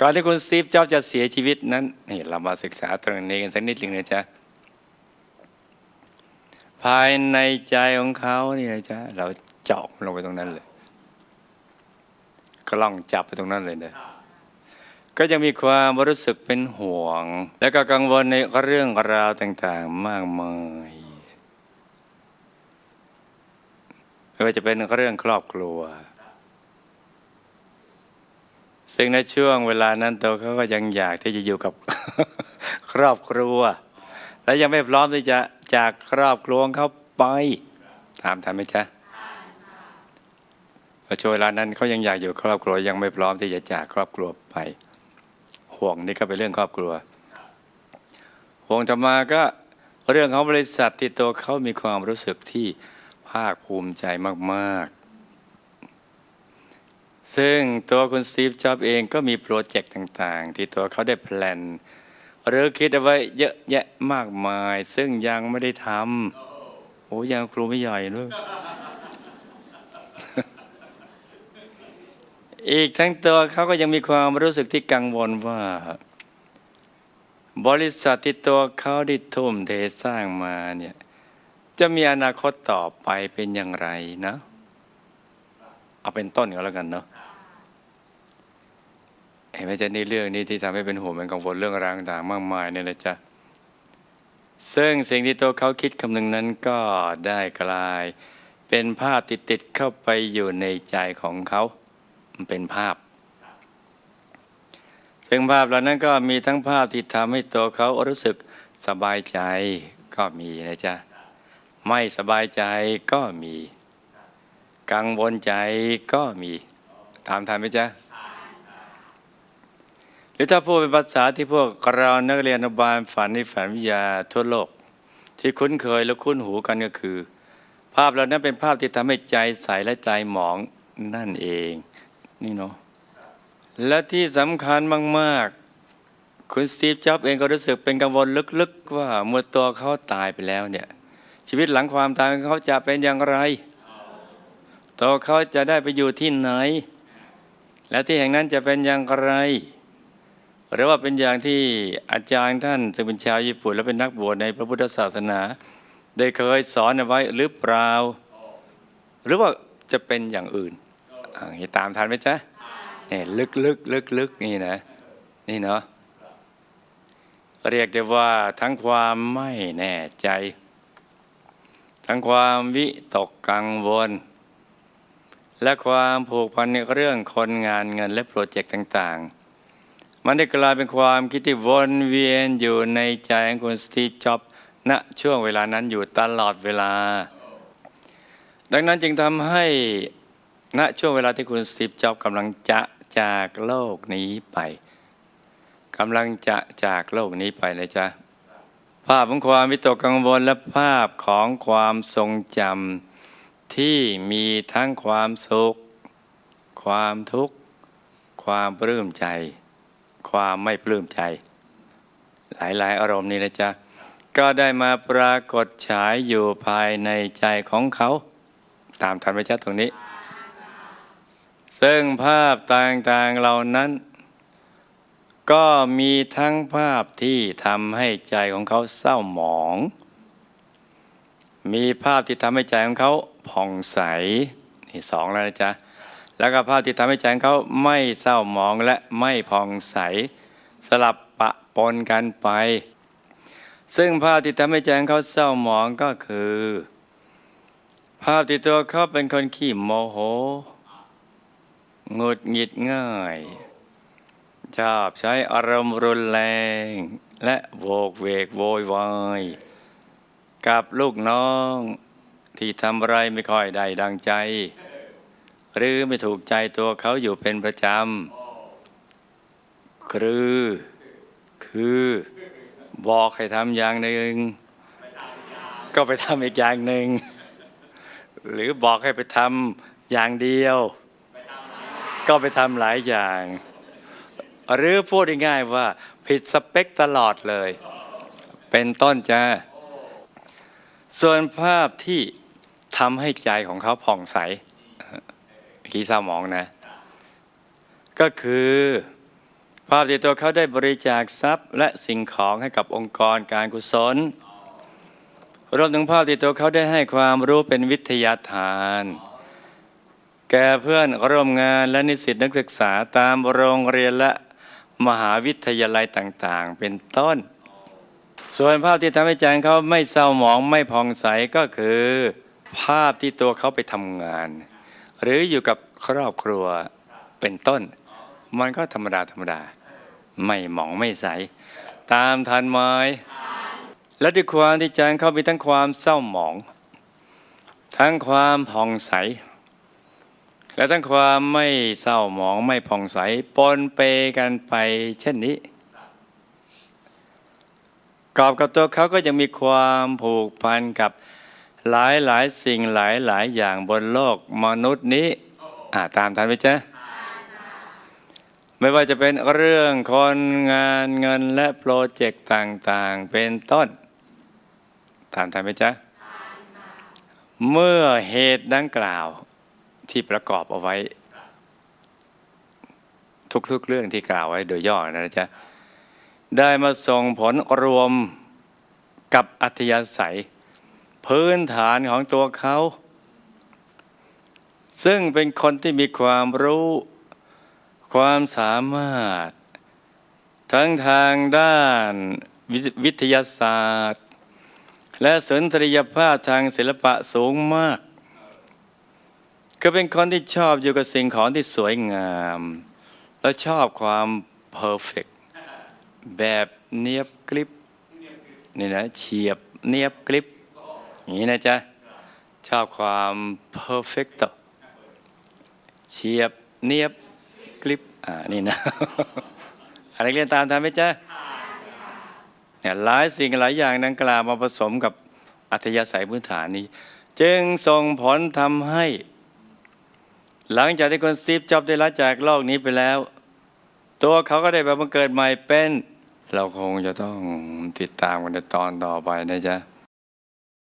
ก่อนที่คุณสตีฟจ็อบจะเสียชีวิตนั้นนี่เรามาศึกษาตรงนี้กันสักนิดหนึ่งนะจ๊ะภายในใจของเขาเนี่ยจ๊ะเราเจาะลงไปตรงนั้นเลยกล้องจับไปตรงนั้นเลยนะก็ยังมีความรู้สึกเป็นห่วง และก็กังวลในเรื่องราวต่างๆมากมายไม่ว่าจะเป็นเรื่องครอบครัว ซึ่งในช่วงเวลานั้นตัวเขาก็ยังอยากที่จะอยู่กับครอบครัว และยังไม่พร้อมที่จะจากครอบครัวของเขาไปถามทันไหมจ๊ะพอช่วงเวลานั้นเขายังอยากอยู่ครอบครัวยังไม่พร้อมที่จะจากครอบครัวไป ห่วงนี่ก็เป็นเรื่องครอบครัว ห่วงต่อมาก็เรื่องของบริษัทที่ตัวเขามีความรู้สึกที่ภาคภูมิใจมาก ๆ ซึ่งตัวคุณสตีฟจ็อบเองก็มีโปรเจกต์ต่างๆ ที่ตัวเขาได้แพลนหรือคิดเอาไว้เยอะแยะมากมาย ซึ่งยังไม่ได้ทำโอ้ยังครูไม่ใหญ่เลยอีกทั้งตัวเขาก็ยังมีความรู้สึกที่กังวลว่า บริษัทที่ตัวเขาได้ทุ่มเทสร้างมาเนี่ยจะมีอนาคตต่อไปเป็นอย่างไรนะ เอาเป็นต้นก็แล้วกันเนาะเห็นไหมจ๊ะนี่เรื่องนี้ที่ทำให้เป็นห่วงเป็นกังวลเรื่องราวต่างๆมากมายเนี่ยนะจ๊ะซึ่งสิ่งที่ตัวเขาคิดคำนึงนั้นก็ได้กลาย เป็นภาพติดๆเข้าไปอยู่ในใจของเขามันเป็นภาพ ซึ่งภาพเหล่านั้นก็มีทั้งภาพที่ทำให้ตัวเขารู้สึกสบายใจก็มีนะจ๊ะไม่สบายใจก็มี กังวลใจก็มีถามทันไหมจ๊ะหรือถ้าพูดเป็นภาษาที่พวกเรานักเรียนอนุบาลฝันในฝันวิทยาทั่วโลก ที่คุ้นเคยและคุ้นหูกันก็คือ ภาพเหล่านั้นเป็นภาพที่ทำให้ใจใสและใจหมองนั่นเอง นี่เนาะและที่สำคัญมาก ๆ คุณสตีฟจ็อบเองก็รู้สึกเป็นกังวลลึก ๆ ว่าเมื่อตัวเขาตายไปแล้วเนี่ยชีวิตหลังความตายของเขาจะเป็นอย่างไร ตัวเขาจะได้ไปอยู่ที่ไหน และที่แห่งนั้นจะเป็นอย่างไร หรือว่าเป็นอย่างที่อาจารย์ท่านซึ่งเป็นชาวญี่ปุ่นและเป็นนักบวชในพระพุทธศาสนา ได้เคยสอนเอาไว้หรือเปล่า หรือว่าจะเป็นอย่างอื่นตามทันไหมจ๊ะนี่ลึกลึกลึกลึกๆนี่นะ นี่เนาะเรียกได้ว่าทั้งความไม่แน่ใจ ทั้งความวิตกกังวล และความผูกพันในเรื่องคนงานเงินและโปรเจกต์ต่าง ๆ มันได้กลายเป็นความคิดที่วนเวียนอยู่ในใจของคุณสตีฟจ็อบส์ณช่วงเวลานั้นอยู่ตลอดเวลา ดังนั้นจึงทำให้ณช่วงเวลาที่คุณสตีฟจ็อบกำลังจะจากโลกนี้ไปกำลังจะจากโลกนี้ไปนะจ๊ะภาพของความวิตกกังวลและภาพของความทรงจำ ที่มีทั้งความสุข ความทุกข์ ความปลื้มใจ ความไม่ปลื้มใจ หลายๆ อารมณ์นี้นะจ๊ะ ก็ได้มาปรากฏฉายอยู่ภายในใจของเขา ตามทันไหมจ๊ะตรงนี้ ซึ่งภาพต่างๆเหล่านั้น ก็มีทั้งภาพที่ทำให้ใจของเขาเศร้าหมองมีภาพที่ทำให้ใจของเขา ผ่องใสนี่สองแล้วนะจ๊ะแล้วก็ภาพที่ทำให้ใจของเขาไม่เศร้าหมองและไม่ผ่องใส สลับปะปนกันไป ซึ่งภาพที่ทำให้ใจของเขาเศร้าหมองก็คือ ภาพที่ตัวเขาเป็นคนขี้โมโหหงุดหงิดง่าย ชอบใช้อารมณ์รุนแรง และโวกเวกโวยวายกับลูกน้อง ที่ทำอะไรไม่ค่อยได้ดังใจ หรือไม่ถูกใจตัวเขาอยู่เป็นประจำคือคือบอกให้ทำอย่างหนึ่ง ก็ไปทำอีกอย่างหนึ่ง หรือบอกให้ไปทำอย่างเดียว ก็ไปทำหลายอย่าง หรือพูดง่ายๆว่า ผิดสเปคตลอดเลย เป็นต้นจ้าส่วนภาพที่ ทำให้ใจของเขาผ่องใสกีเศร้ามองนะ ก็คือภาพที่ตัวเขาได้บริจาคทรัพย์ และสิ่งของให้กับองค์กรการกุศลรวมถึงภาพที่ตัวเขาได้ให้ความรู้เป็นวิทยาทาน แก่เพื่อนร่วมงานและนิสิตนักศึกษาตามโรงเรียนและมหาวิทยาลัยต่างๆ เป็นต้น ส่วนภาพที่ทำให้ใจเขาไม่เศร้าหมองไม่ผ่องใสก็คือ ภาพที่ตัวเขาไปทำงาน หรืออยู่กับครอบครัวเป็นต้น มันก็ธรรมดาธรรมดา ไม่หมองไม่ใส ตามทันไหมและด้วยความที่ใจเขามีทั้งความเศร้าหมอง ทั้งความผ่องใส และทั้งความไม่เศร้าหมองไม่ผ่องใสปนเปกันไปเช่นนี้กอบกับตัวเขาก็ยังมีความผูกพันกับ หลายหลายสิ่งหลายหลายอย่างบนโลกมนุษย์นี้อ่าตามทันไหมจ๊ะไม่ว่าจะเป็นเรื่องคนงานเงินและโปรเจกต์ต่างๆ เป็นต้น ตามทันไหมจ๊ะเมื่อเหตุดังกล่าวที่ประกอบเอาไว้ ทุกๆเรื่องที่กล่าวไว้โดยย่อนะจ๊ะได้มาส่งผลรวมกับอัธยาศัย พื้นฐานของตัวเขา ซึ่งเป็นคนที่มีความรู้ ความสามารถ ทั้งทางด้านวิวิทยาศาสตร์ และสุนทรียภาพทางศิลปะสูงมาก ก็เป็นคนที่ชอบอยู่กับสิ่งของที่สวยงาม และชอบความเพอร์เฟกแบบเนียบกริบนี่นะเฉียบเนียบกริบ อย่างนี้นะจ๊ะ ชอบความเพอร์เฟกต์เฉียบเนียบกริบอ่า นี่นะอะไรเรียนตามทันไหมจ๊ะเนี่ยหลายสิ่งหลายอย่างดังกล่าวมาผสมกับอัธยาศัยพื้นฐานนี้ จึงส่งผลทำให้ หลังจากที่คนซีฟจอบได้ละจากโลกนี้ไปแล้ว ตัวเขาก็ได้แบบมาเกิดใหม่เป็น เราคงจะต้องติดตามกันในตอนต่อไปนะจ๊ะ